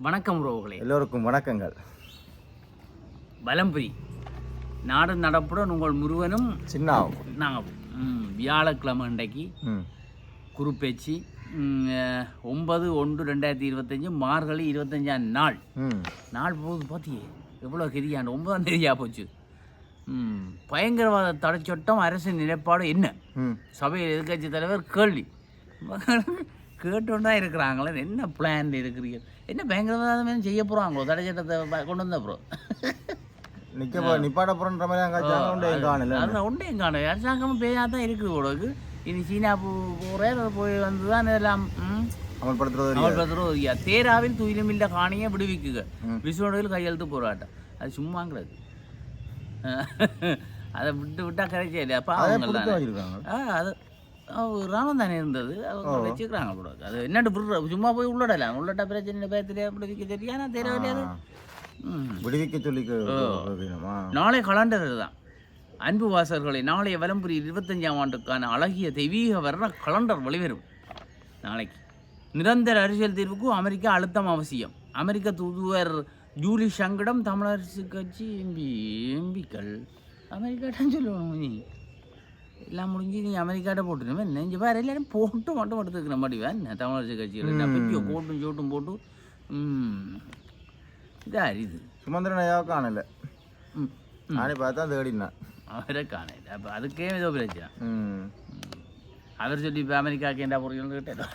வணக்கம் உறவுகளே. எல்லோருக்கும் வணக்கங்கள். பலம்புரி நாடு நடப்புடன் உங்கள் முருகனும் சின்னாவும். நாங்கள். வியாழக்கிழமை அன்றைக்கு ம். குருப்பேச்சு ஒன்பது ஒன்று ரெண்டாயிரத்தி இருபத்தஞ்சு மார்கழி இருபத்தஞ்சாம் நாள். நாள் போகுது பார்த்தியே எவ்வளோ கெதியாண்டு ஒன்பதாம் தேதியாக போச்சு. ம், பயங்கரவாத தடைச்சட்டம் அரசின் நிலைப்பாடு என்ன? சபையில் எதிர்க்கட்சி தலைவர் கேள்வி. கேட்டுன்னு தான் இருக்கிறாங்களே என்ன பிளான் இருக்கிறீங்க என்ன பயங்கரவாதம் செய்ய போகிறாங்களோ தடை சட்டத்தை கொண்டு வந்த அப்புறம். நிக்க போ நிப்பாட்ட போறன்ற மாதிரி அங்க உண்டு காணல. அதுதான் உண்டே காணும் அரசாங்கமும் பேயா தான் இருக்குது உனக்கு இனி சீனா போ போகிறேன் போய் வந்து தான் இதெல்லாம் ம், அமல்படுத்துறது இல்லையா? அமல்படுத்துறோம் ஐயா தேராவில் துயிலுமில்ல காணியை விடுவிக்குக. ம். விசுவடையில் கையெழுத்து போராட்டம். அது சும்மாங்கிறது. அதை விட்டு விட்டா கிடைச்சே இல்லையா? வச்சிருக்காங்க ஆ அது ராணுவம் தானே இருந்தது. அவங்க வச்சுக்கிறாங்க கூட அது என்னட்டு சும்மா போய் உள்ளடலாம் உள்ளட்டா பிரச்சனை பேத்துல விடுவிக்க தெரியா நான் தெரிய வேண்டியது ம். விடுவிக்க சொல்லி நாளை கலண்டர் தான். அன்பு வாசகர்களை நாளைய வலம்புரி இருபத்தஞ்சாம் ஆண்டுக்கான அழகிய தெய்வீக வர்ண கலண்டர் வெளிவரும். நாளைக்கு. நிரந்தர அரசியல் தீர்வுக்கு அமெரிக்கா அழுத்தம் அவசியம். அமெரிக்க தூதுவர் ஜூலி ஷங்கிடம் தமிழரசு கட்சி எம்பி எம்பிக்கள். அமெரிக்காட்டம் சொல்லணும் நீ. எல்லாம் முடிஞ்சு நீ அமெரிக்காட்ட போட்டுருமே நெஞ்சு பாரு எல்லாரும் போட்டு மட்டும் எடுத்துக்கிற மாதிரி என்ன தமிழரசு கட்சியில் என்ன பெரிய கோட்டும் சோட்டும் போட்டு ம் இதா இது சுமந்திரன் ஐயாவை காணல நானே பார்த்தா தேடினேன் அவரை காணல அப்போ அதுக்கே ஏதோ பிரச்சனை ம் அவர் சொல்லி இப்போ அமெரிக்காவுக்கு என்ன பொருள்னு கேட்டோம்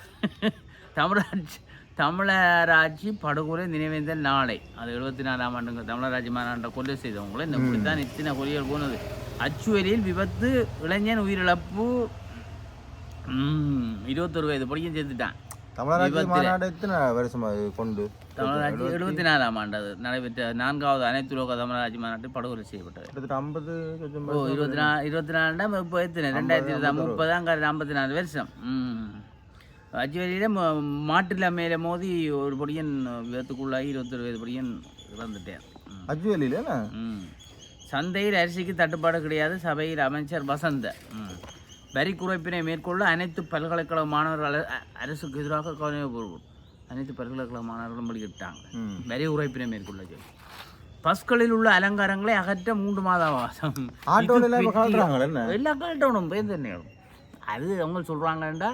தமிழராட்சி தமிழராட்சி படுகொலை நினைவேந்தல் நாளை அது எழுபத்தி நாலாம் ஆண்டுங்க தமிழராட்சி மாநாட்டை கொலை செய்தவங்கள இந்த இப்படித்தான் இத்தனை கொலைகள் போனது அச்சுவலியில் விபத்து இளைஞன் உயிரிழப்பு. இருபத்தொரு வயது படிக்கும் சேர்த்துட்டான் கொண்டு? எழுபத்தி நாலாம் ஆண்டு அது நடைபெற்ற நான்காவது அனைத்து லோக தமிழராட்சி மாநாட்டில் படுகொலை செய்யப்பட்டது. ஐம்பது இருபத்தி நாலு இருபத்தி நாலுனா இப்போ எத்தனை? ரெண்டாயிரத்தி முப்பது அங்கே ஐம்பத்தி நாலு வருஷம் அச்சுவலியில் மாட்டில் மேலே மோதி ஒரு படியன் விபத்துக்குள்ளாகி இருபத்தொரு வயது படியன் இறந்துட்டேன். ம். சந்தையில் அரிசிக்கு தட்டுப்பாடு கிடையாது சபையில் அமைச்சர் வசந்த. வரி குறைப்பினை மேற்கொள்ள அனைத்து பல்கலைக்கழக மாணவர்கள் அரசுக்கு எதிராக அனைத்து பல்கலைக்கழக மாணவர்களும் வெளியிட்டாங்க. வரி குறைப்பினை மேற்கொள்ள சொல்லி. பஸ்களில் உள்ள அலங்காரங்களை அகற்ற மூன்று மாத அவகாசம். எல்லாம் கழட்டணும் பேருந்து நேரம் அது அவங்க சொல்கிறாங்கண்டா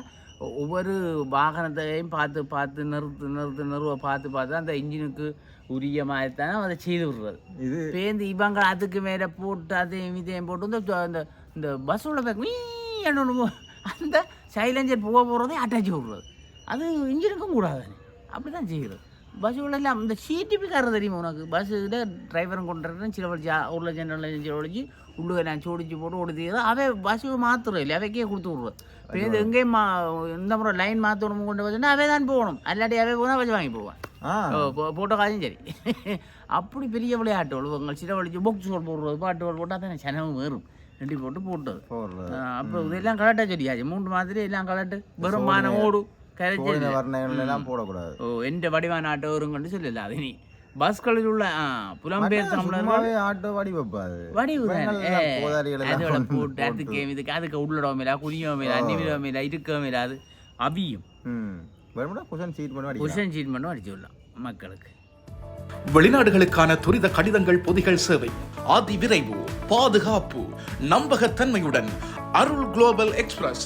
ஒவ்வொரு வாகனத்தையும் பார்த்து பார்த்து நிறுத்து நிறுத்து நிறுவ பார்த்து பார்த்து அந்த இன்ஜினுக்கு உரிய மாதிரி தானே அதை செய்து விடுறது. இது பேருந்து இவங்க அதுக்கு மேலே போட்டு அதையும் இதையும் போட்டு இந்த இந்த இந்த பஸ் உள்ள பேக் அந்த சைலஞ்சர் போக போகிறதே அட்டாச் விடுறது. அது இன்ஜினுக்கும் கூடாது. அப்படி தான் செய்கிறது. பஸ் எல்லாம் இந்த சிடிபி காரர் தெரியுமா உனக்கு பஸ்ஸில் டிரைவரும் கொண்டு சில லட்சம் ரெண்டு லட்சம் சில வலிச்சு உள்ளுக நான் சோடிச்சு போட்டு ஓடுது அவன் பஸ் மாத்துறது இல்லை அவைக்கே கொடுத்து விடுறது பேருந்து எங்கேயும் மா இந்த முறை லைன் மாற்றணும் கொண்டு வச்சுன்னா அவை தான் போகணும் அல்லாட்டி அவை போனால் வச்சு வாங்கி போவான் போட்ட காசும் சரி அப்படி பெரிய விளையாட்டு உங்கள் சில வலிச்சு பொக்ஸுகள் போடுறது பாட்டுகள் போட்டால் தான் செலவு வேறும் ரெண்டு போட்டு போட்டது போடுறது அப்போ இதெல்லாம் கலட்ட சொல்லியாச்சு மூன்று மாதிரி எல்லாம் கலட்டு வெறும் மான ஓடு கரைச்சி கோயில வர்ணங்கள் எல்லாம் போடக்கூடாது. ஓ எந்த வடிவான ஆட்டோ வருங்கன்னு சொல்லல அது நீ பஸ்களில் உள்ள ஆ, புலம்பெயர் தமிழர்கள்? ஆட்டோ வடி வைப்பாது வடிவு அதோட போட்டு அதுக்கு இதுக்கு அதுக்கு உள்ளடம் மேலா குனியவும் மேலா அன்னிவிடம் மேலா இருக்கவும் மேலா அது அவியும். குஷன் சீட் பண்ணி அடிக்கலாம். புருஷன் சீட் மட்டும் அடிச்சு விடலாம் மக்களுக்கு. வெளிநாடுகளுக்கான துரித கடிதங்கள் பொதிகள் சேவை. அதி விரைவு பாதுகாப்பு நம்பகத்தன்மையுடன் அருள் குளோபல் எக்ஸ்பிரஸ்.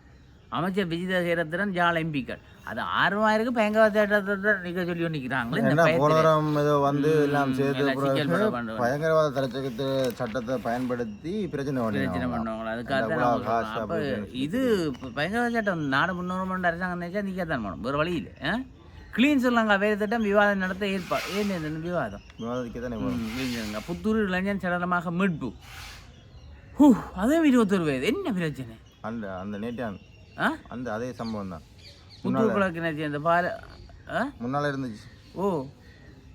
அமைச்சர் விஜித சேரத்திரன் ஜால் எம்பிக்கள். அது ஆர்வமாயிருக்கு பயங்கர தேட்டத்தை நிற்க சொல்லி நிற்கிறாங்களே இந்த ஏதோ வந்து எல்லாம் சேர்த்து. பயங்கரவாத தரச்சகத்து சட்டத்தை பயன்படுத்தி பிரச்சனை பிரச்சனை பண்ணினாங்க பண்ணுவாங்க அதுக்காக இது பயங்கர சட்டம் நாடு முன்னோர் அரசாங்கம் நினைச்சா நிற்கத்தான் வேணும் வேறு வழி இல்லை கிளீன் ஸ்ரீலங்கா வேறு திட்டம் விவாதம் நடத்த ஏற்பாடு ஏன் விவாதம்? இல்லைங்க. புத்தூர் இளைஞன் சடலமாக மீட்பு. ஹூ அதே இருபத்தொரு வயது என்ன பிரச்சனை? அந்த அந்த ஆ அந்த அதே சம்பவம் தான் புத்தூர் கிழக்கு அந்த பால முன்னால இருந்துச்சு. ஓ.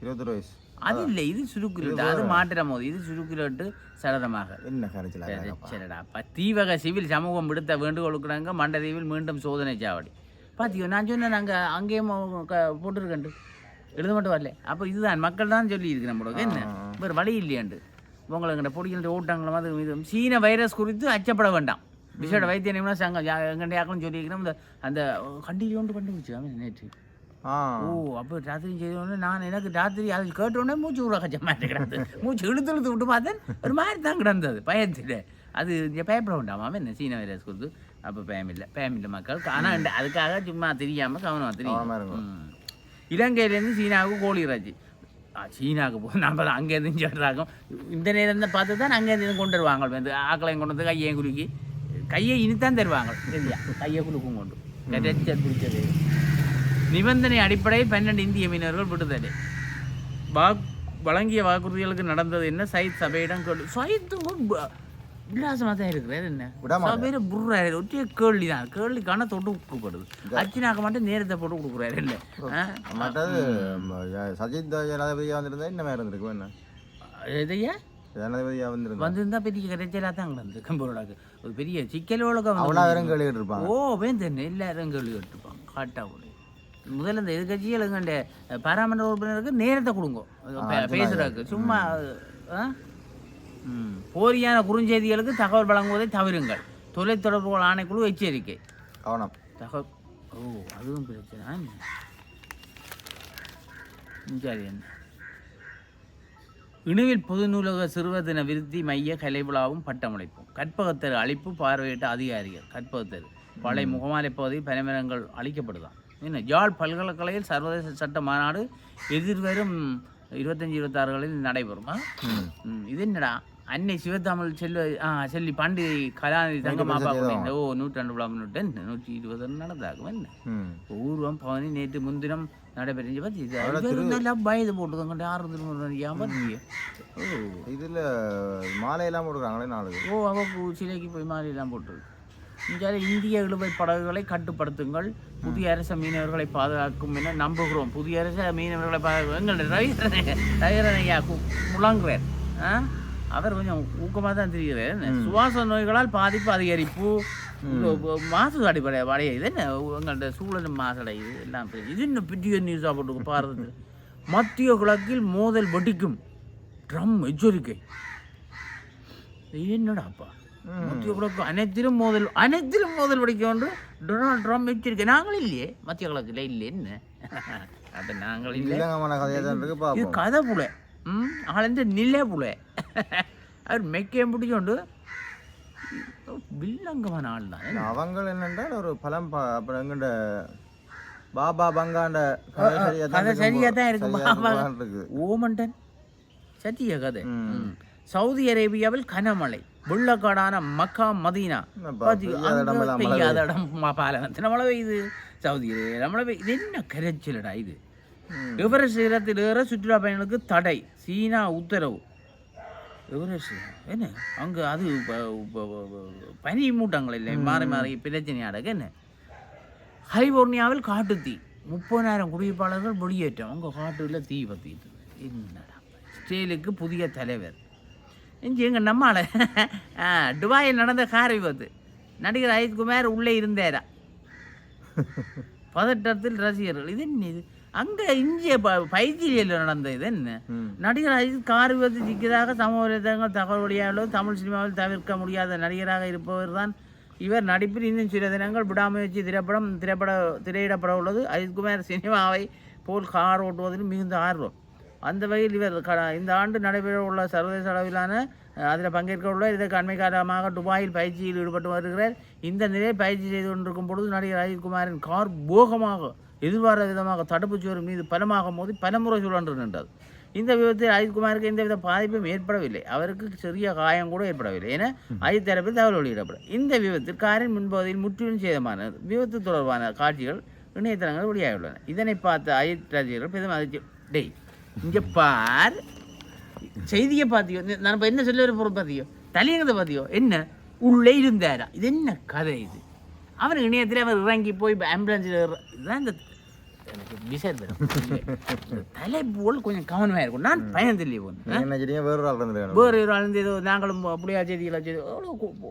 இருபத்தொரு வயசு. அது இல்லை இது சுருக்கிலட்டு அது மாட்டுற போது இது சுருக்கிலட்டு சடலமாக. என்ன சரிடா. அப்போ தீவக சிவில் சமூகம் விடுத்த வேண்டுகோளுக்குறாங்க மண்டதீவில் மீண்டும் சோதனை சாவடி. பார்த்தியோ நான் சொன்னேன் நாங்கள் அங்கேயும் போட்டிருக்கண்டு எழுத மட்டும் வரல. அப்போ இதுதான். மக்கள் தான் சொல்லி இருக்கு நம்மளுக்கு என்ன வேறு வழி இல்லையாண்டு. உங்களுக்கு பொடிகள் ஓட்டாங்கள மாதிரி சீன வைரஸ் குறித்து அச்சப்பட வேண்டாம். விசேட வைத்திய நிபுணர் சங்கம் எங்கள்கிட்ட யாருக்கும் சொல்லியிருக்கிறோம் இந்த அந்த கண்டியில் ஒன்று கண்டுபிடிச்சு அவன் நேற்று ஓ அப்போ ராத்திரி செய்தோடனே நான் எனக்கு ராத்திரி அது கேட்டோடனே மூச்சு விட கச்ச மாட்டேங்கிறது மூச்சு இழுத்து இழுத்து விட்டு பார்த்தேன் ஒரு மாதிரி தான் கிடந்தது பயத்தில் அது இங்கே பயப்பட வேண்டாம் அவன் என்ன சீன வைரஸ் கொடுத்து அப்போ பயம் இல்லை பயம் இல்லை மக்கள் ஆனால் அதுக்காக சும்மா தெரியாமல் கவனமா தெரியும். இலங்கையிலேருந்து சீனாவுக்கு கோழி இறைச்சி சீனாவுக்கு போ நம்ம தான் அங்கேருந்து சொல்கிறாங்க இந்த நேரம் தான் பார்த்து தான் அங்கேருந்து கொண்டு வருவாங்க வந்து ஆக்களையும் கொண்டு வந்து கையையும் குலுக்கி கையை இனித்தான் தருவாங்க. சரியா கையை குலுக்கும் கொண்டு. கிடைச்சல் பிடிச்சது நிபந்தனை அடிப்படையில் பன்னெண்டு இந்திய மீனவர்கள் விடுதலை. வாக் வழங்கிய வாக்குறுதிகளுக்கு நடந்தது என்ன? சயித் சபையிடம் கேள்வி சயித்து விலாசமாக தான் இருக்கிறார். என்ன. சபையில் புர்றாரு ஒற்றிய கேள்வி தான் கேள்விக்கான தொட்டு கொடுக்கப்படுது. அச்சினாக்க மட்டும் நேரத்தை போட்டு கொடுக்குறாரு. இல்லை ஆ? மற்றது சஜித் ஜனாதிபதியாக வந்திருந்தா என்ன இருந்திருக்கும். என்ன? இதையா ஜனாதிபதியாக வந்திருந்தா பெரிய கரைச்சலாக தான் கிடந்து கம்பூரோடாக்கு ஒரு பெரிய சிக்கலோட அவனா வெறும் கேள்வி இருப்பாங்க ஓ வேந்தன் எல்லாரும் கேள்வி கேட்டுப்பாங்க காட்டா கூட முதல்ல இந்த எதிர்கட்சிகள் எங்கண்ட பாராமன்ற உறுப்பினருக்கு நேரத்தை கொடுங்க பேசுறதுக்கு சும்மா. போலியான குறுஞ்செய்திகளுக்கு தகவல் வழங்குவதை தவிருங்கள் தொலைத்தொடர்புகள் ஆணைக்குழு எச்சரிக்கை கவனம் தகவல் ஓ அதுவும் பிரச்சனை சரி என்ன இணுவில் பொது நூலக சிறுவர் தின விருத்தி மைய கலை விழாவும் பட்டமளிப்பும். கற்பகத்தர் அளிப்பு பார்வையிட்ட அதிகாரிகள் கற்பகத்தர். பழைய முகமாலை பகுதியில் பனைமரங்கள் அளிக்கப்படுதான் என்ன யாழ் பல்கலைக்கழகில் சர்வதேச சட்ட மாநாடு எதிர்வரும் இருபத்தஞ்சி இருபத்தாறுகளில் நடைபெறுமா? இது என்னடா? அன்னை சிவத்தமிழ் செல்வ ஆ செல்வி பாண்டி கலாநிதி தங்கமாப்பா அப்படின்னு ஓ நூற்றாண்டு விழா முன்னிட்டு நூற்றி இருபது நடந்தாகும் என்ன? ஊர்வம் பவனி நேற்று முன்தினம் நடைபெற்ற பற்றி இது நல்லா வயது போட்டுக்கோங்க ஆறு திருமணம் ஓ. இதில் மாலையெல்லாம் போட்டுருக்காங்களே நாளுக்கு ஓ அவ கு- சிலைக்கு போய் மாலையெல்லாம் போட்டு இங்கே இந்திய இழுவை படகுகளை கட்டுப்படுத்துங்கள். புதிய அரச மீனவர்களை பாதுகாக்கும் என நம்புகிறோம். புதிய அரச மீனவர்களை பாதுகாக்கும். எங்கள் ரவீந்திரன் ரவீந்திரன் ஐயா முழங்குறார் ஆ? அவர் கொஞ்சம் ஊக்கமாக தான் தெரிகிறார்? சுவாச நோய்களால் பாதிப்பு அதிகரிப்பு மாசு அடிப்படை வடைய இது என்ன? எங்கள்ட சூழல் மாசடையுது எல்லாம். இது இன்னும் பெரிய நியூஸாக போட்டு பாரதத்தில் மத்திய கிழக்கில் மோதல் வெடிக்கும். ட்ரம் எச்சரிக்கை. என்னடாப்பா மத்திய கிழக்கு அனைத்திலும் மோதல் அனைத்திலும் மோதல் வெடிக்கும் என்று டொனால்ட் ட்ரம்ப் எச்சரிக்கை. நாங்கள் இல்லையே. மத்திய கிழக்கில் இல்லை என்ன? அது நாங்கள் இல்லை. இது கதை புல. ம்? ஆளந்து நில்லே புல. அவர் மெக்கையை பிடிச்சோண்டு வில்லங்கமான ஆள் தான். அவங்க என்னென்றால் ஒரு பலம் பா அப்புறம் எங்கண்ட பாபா பங்காண்ட கதை சரியா கதை சரியா தான் இருக்கு பாபா. ஓமண்டன்? சத்திய கதை. சவுதி அரேபியாவில் கனமழை. வெள்ளக்காடான மக்கா மதீனா. பெய்யாத இடம் பாலகத்தில் மழை பெய்யுது. சவுதி அரேபியாவில் மழை பெய்யுது. என்ன கரைச்சலடா இது. எவரெஸ்ட் சிகரத்தில் ஏற சுற்றுலா பயணிகளுக்கு தடை. சீனா உத்தரவு. எவரெஸ்ட் என்ன? அங்கே அது பனி மூட்டங்கள் இல்லை. மாறி மாறி பிரச்சனையாடக என்ன? ஹைபோர்னியாவில் காட்டுத்தீ முப்பதாயிரம் குடியிருப்பாளர்கள் வெளியேற்றம் அங்கே காட்டுல தீ பற்றிட்டு என்னடா? இஸ்ரேலுக்கு புதிய தலைவர். எங்கள் நம்மால்? துபாயில் நடந்த கார் விபத்து. நடிகர் அஜித்குமார் உள்ளே இருந்தாரா? பதட்டத்தில் ரசிகர்கள். இது என்ன இது? அங்கே இந்திய ப பைத்தியில் நடந்த இது என்ன. நடிகர் அஜித் கார் விபத்து சிக்கியதாக சமூக வலைதளங்கள் தகவல் வெளியாகிறது தமிழ் சினிமாவில் தவிர்க்க முடியாத நடிகராக இருப்பவர் தான் இவர். நடிப்பில் இன்னும் சில தினங்கள் விடாமுயற்சி திரைப்படம் திரைப்பட திரையிடப்பட உள்ளது. அஜித்குமார் சினிமாவை போல் கார் ஓட்டுவதில் மிகுந்த ஆர்வம். அந்த வகையில் இவர் இந்த ஆண்டு நடைபெற உள்ள சர்வதேச அளவிலான அதில் பங்கேற்க உள்ள இதற்கு அண்மை காலமாக துபாயில் பயிற்சியில் ஈடுபட்டு வருகிறார். இந்த நிலையில் பயிற்சி செய்து கொண்டிருக்கும் பொழுது நடிகர் அஜித்குமாரின் கார் போகமாக எதிர்பாராத விதமாக தடுப்புச் சுவர் மீது பலமாக மோதி பலமுறை சுழன்று நின்றது. இந்த விபத்தில் அஜித்குமாருக்கு எந்தவித பாதிப்பும் ஏற்படவில்லை. அவருக்கு சிறிய காயம் கூட ஏற்படவில்லை என அஜித் தரப்பில் தகவல் வெளியிடப்படும். இந்த விபத்தில் காரின் முன்பகுதியில் முற்றிலும் சேதமானது விபத்து தொடர்பான காட்சிகள் இணையதளங்கள் வெளியாகியுள்ளன. இதனை பார்த்த அஜித் ரசிகர்கள் பெரும் அதிர்ச்சி. டேய் இங்கே பார். செய்தியை பார்த்தியோ? நான் இப்போ என்ன சொல்ல போகிறோம் பார்த்தியோ? தலையங்கத்தை பார்த்தியோ? என்ன? உள்ளே இருந்தாரா? இது என்ன கதை இது? அவர் இணையத்தில் அவர் இறங்கி போய் ஆம்புலன்ஸில் இதுதான் இந்த எனக்கு விசாரி தலை போல் கொஞ்சம் கவனமாக இருக்கும். நான் பயந்தில்லையே ஒன்று வேற ஒரு ஆள் இருந்திருக்காங்க வேறு ஒரு ஆள் ஏதோ நாங்களும் புளியா செய்திகளை செய்து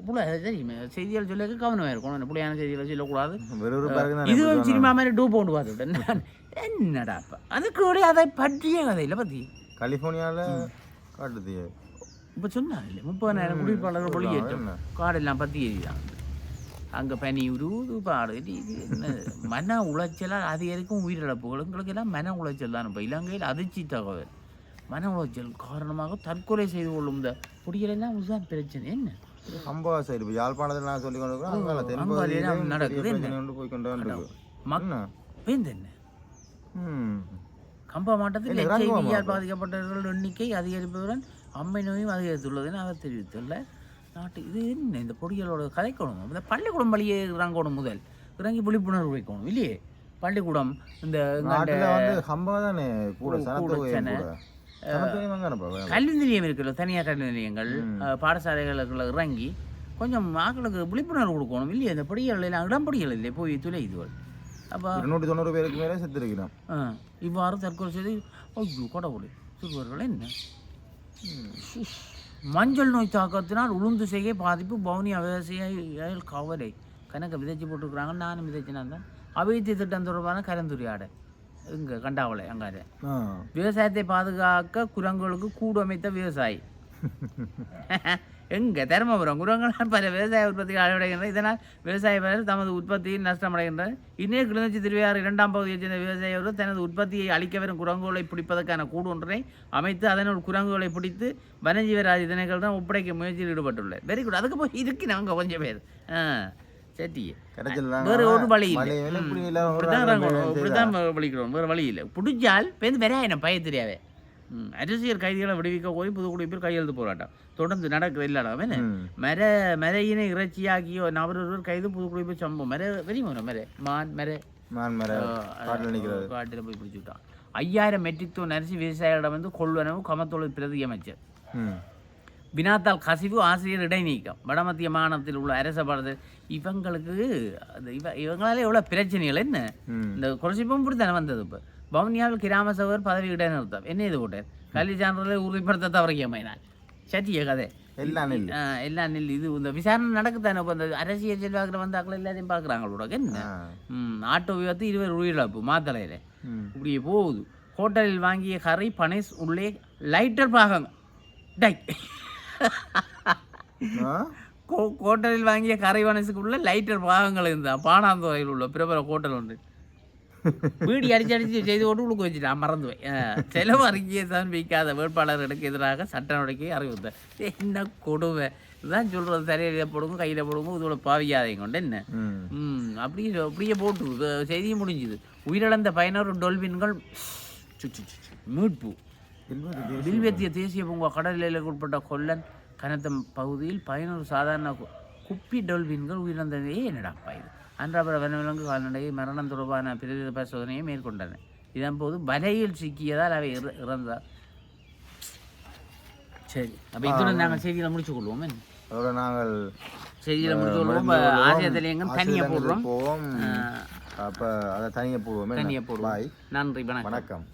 புள்ள தெரியுமே? செய்திகள் சொல்ல கவனமாக இருக்கணும் புளியான செய்திகளை சொல்லக்கூடாது. ஒரு இதுவும் சினிமா மாதிரி டூ போண்டு பார்த்துவிட்டேன். நான் என்னடாப்பா அதுக்கு கூட அதை பற்றிய கதையில் பற்றி கலிஃபோர்னியால காட்டுது. இப்போ சொன்னாங்க இல்லை முப்பதாயிரம் குடியிருப்பாளர்கள் என்ன? காடெல்லாம் பற்றி எரிதான் அங்கே பனி உருது பாடு என்ன மன உளைச்சலால் அதிகரிக்கும் உயிரிழப்புகள் எங்களுக்கு எல்லாம் மன உளைச்சல் தான். இப்போ இலங்கையில் அதிர்ச்சி தகவல். மன உளைச்சல் காரணமாக தற்கொலை செய்து கொள்ளும் இந்த குடிகளெல்லாம் இதுதான் பிரச்சனை. என்ன? சம்பவ இப்போ யாழ்ப்பாணத்தில் நான் சொல்லி கொண்டு நடக்குது? என்ன? கம்ப மாவட்டத்தில் எச்ஐவியால்? பாதிக்கப்பட்டவர்கள் எண்ணிக்கை அதிகரிப்பதுடன் அம்மை நோயும் அதிகரித்துள்ளது என அவர் தெரிவித்துள்ளார். நாட்டு இது என்ன இந்த பொடிகளோட கதைக்கணும்? இந்த பள்ளிக்கூடம் வழியே இறங்கணும் முதல். இறங்கி விழிப்புணர்வு வைக்கணும் இல்லையே? பள்ளிக்கூடம் இந்த கல்வி நிலையம் இருக்குல்ல தனியார் கல்வி நிலையங்கள் பாடசாலைகளுக்குள்ள இறங்கி கொஞ்சம் மக்களுக்கு விழிப்புணர்வு கொடுக்கணும் இல்லையே? இந்த படிகள் எல்லாம் இடம்படிகள் இல்லை போய் துளை இதுவள். அப்போ இருநூற்றி தொண்ணூறு பேருக்கு மேலே செத்து இருக்கிறோம் ஆ, இவ்வாறு தற்கொலை செய்து ஐயோ கடவுளே சிறுவர்கள் என்ன? மஞ்சள் நோய் தாக்கத்தினால் உளுந்து செய்கை பாதிப்பு பவுனியா விவசாய கவலை. கணக்கை விதைச்சு போட்டுருக்குறாங்க நானும் விதைச்சினா தான் அபிவிருத்தி திட்டம் தொடர்பான கலந்துரையாடல் இங்கே கண்டாவளை அங்காரு. விவசாயத்தை பாதுகாக்க குரங்குகளுக்கு கூடு அமைத்த விவசாயி. எங்க தருமபுரம் குரங்களால் பல விவசாய உற்பத்திகள் அடைவடைகின்றன இதனால் விவசாய பலர் தமது உற்பத்தியில் நஷ்டமடைகின்றனர். இன்னே கிளிநொச்சி திருவையாறு இரண்டாம் பகுதியைச் சேர்ந்த விவசாயிகள் தனது உற்பத்தியை அளிக்க வரும் குரங்குகளை பிடிப்பதற்கான கூடு ஒன்றை அமைத்து அதனுள் குரங்குகளை பிடித்து வனஜீவராஜ் திணைக்களிடம் ஒப்படைக்க முயற்சியில் ஈடுபட்டுள்ளார் வெரி குட் அதுக்கு போய் இருக்கிறவங்க கொஞ்சம் பேர். ஆ சரி. வேறு ஒரு வழி இல்லை மழை வேலை ம். இப்படி எல்லாம் ஒரு இப்படித்தான் ஆள் இறங்கணும் வேலை இப்படித்தான் வலிக்கிறோம். வேறு வழி இல்லை பிடிச்சால் பேருந்து பெரிய என்ன பய தெரியாவே அரசியல் கைதிகளை விடுவிக்க கோரி புதுக்குடிப்பில் கையெழுத்து போராட்டம் தொடர்ந்து நடக்குது இல்லாடாம. மர மரையினை இறைச்சியாக்கியோ நபர் ஒருவர் கைது புதுக்குடிப்பு சம்பவம் மர உனக்கு மர மான் மர மான் மர காட்டில் போய் பிடிச்சி விட்டான் ஐயாயிரம் மெட்ரிக் டன் அரிசி விவசாயிகளிடம் வந்து கொள்வனவு கமத்தொழில் பிரதி அமைச்சர் வினாத்தால் கசிவு ஆசிரியர் இடைநீக்கம் வடமத்திய மாநிலத்தில் உள்ள அரச பாடத்தில் இவங்களுக்கு இவங்களால எவ்வளோ பிரச்சனைகள் என்ன இந்த குறைச்சிப்பும் இப்படி தானே வந்தது இப்போ வவுனியாவில் கிராம சபர் பதவி இடைநிறுத்தம் என்ன இது போட்டார் கல்வி சான்றிதழை உறுதிப்படுத்த தவறியமையினால் சத்திய கதை எல்லாம் எல்லாம் நெல் இது இந்த விசாரணை நடக்குதானே இப்போ இந்த அரசியல் செல்வாக்கில் வந்து அக்களை எல்லாத்தையும் பார்க்குறாங்களோட என்ன ஆட்டோ விபத்து இருவர் உயிரிழப்பு மாத்தளையில் ம் இப்படியே போகுது ஹோட்டலில் வாங்கிய கரை பனைஸ் உள்ளே லைட்டர் பாகங்க டை ஆ கோ ஹோட்டலில் வாங்கிய கரை பனைஸுக்குள்ள லைட்டர் பாகங்கள் இருந்தா பானாந்துறையில் உள்ள பிரபல ஹோட்டல் ஒன்று வீடி அடிச்சு அடிச்சு செய்து கொண்டு உழுக்கு வச்சுட்டான். மறந்து போய் செலவு அறிக்கையை தான் வைக்காத வேட்பாளர்களுக்கு எதிராக சட்ட நடவடிக்கை அறிவித்தார் என்ன கொடுமை. இதுதான் சொல்கிறது தலையில் போடுங்க கையில் போடுங்க இதோட பாவியாதையும் கொண்டு என்ன? ம். அப்படியே அப்படியே போட்டு செய்தியும் முடிஞ்சுது. உயிரிழந்த பயனர் டொல்பின்கள் மீட்பு. வில்வெத்திய தேசிய பூங்கா கடல் எல்லைக்கு உட்பட்ட கொல்லன் கனத்த பகுதியில் பயனொரு சாதாரண குப்பி டொல்பின்கள் உயிரிழந்ததே என்னடாப்பா இது அன்றாபுர வனவிலங்கு கால்நடை மரணம் தொடர்பான பிரேத பரிசோதனையை மேற்கொண்டன இதன் போது வலையில் சிக்கியதால் அவை இற- இறந்தார் சரி. அப்போ இதுடன் நாங்கள் செய்திகளை முடிச்சு கொள்வோம்? அதோட நாங்கள் செய்திகளை முடிச்சு கொள்வோம். ஆசிய தலையங்கம் தனியாக போடுறோம். போவோம். அப்போ அதை தனியாக போடுவோம். தனியாக போடுவோம். நன்றி வணக்கம்.